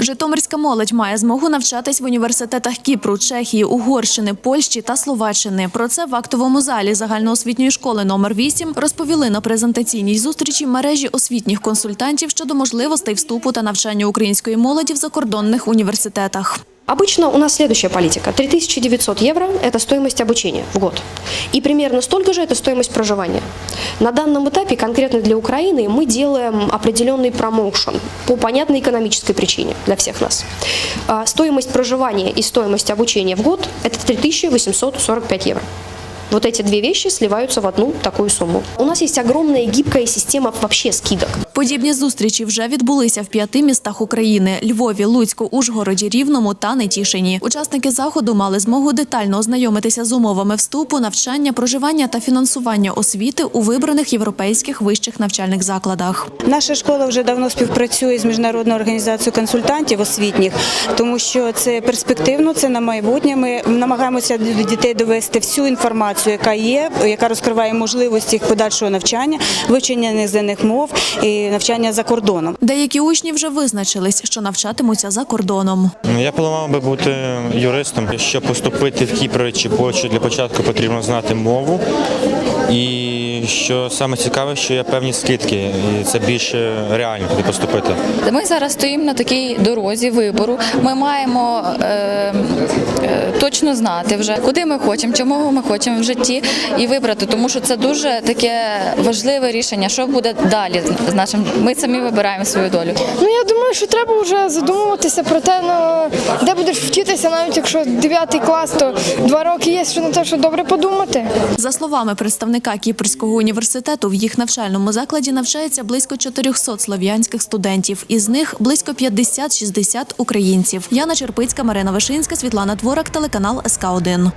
Житомирська молодь має змогу навчатись в університетах Кіпру, Чехії, Угорщини, Польщі та Словаччини. Про це в актовому залі загальноосвітньої школи номер 8 розповіли на презентаційній зустрічі мережі освітніх консультантів щодо можливостей вступу та навчання української молоді в закордонних університетах. Обычно у нас следующая политика. 3900 евро – это стоимость обучения в год. И примерно столько же – это стоимость проживания. На данном этапе конкретно для Украины мы делаем определенный промоушен по понятной экономической причине для всех нас. А, Стоимость проживания и стоимость обучения в год – это 3845 евро. Вот эти две вещи сливаются в одну такую сумму. У нас есть огромная гибкая система вообще скидок. Подібні зустрічі вже відбулися в п'яти містах України: Львові, Луцьку, Ужгороді, Рівному та Нетішині. Учасники заходу мали змогу детально ознайомитися з умовами вступу, навчання, проживання та фінансування освіти у вибраних європейських вищих навчальних закладах. Наша школа вже давно співпрацює з міжнародною організацією консультантів освітніх, тому що це перспективно, це на майбутнє. Ми намагаємося до дітей довести всю інформацію, яка є, яка розкриває можливості їх подальшого навчання, вивчення іноземних мов і навчання за кордоном. Деякі учні вже визначились, що навчатимуться за кордоном. Ну, Я планував би бути юристом. Щоб поступити в Кіпр чи Польщу, для початку потрібно знати мову. І що саме цікаве, що є певні скидки, і це більше реально куди поступити. Ми зараз стоїмо на такій дорозі вибору. Ми маємо е, е, точно знати вже, куди ми хочемо, чому ми хочемо в житті і вибрати, тому що це дуже таке важливе рішення, що буде далі з нашим. Ми самі вибираємо свою долю. Ну я думаю, що треба вже задумуватися про те, ну, де будеш вчитися, навіть якщо 9 клас, то два роки є ще на те, щоб добре подумати. За словами представника Кіпрського університету, в їх навчальному закладі навчається близько 400 слов'янських студентів. Із них близько 50-60 українців. Яна Черпицька, Марина Вишинська, Світлана Творак, телеканал СК 1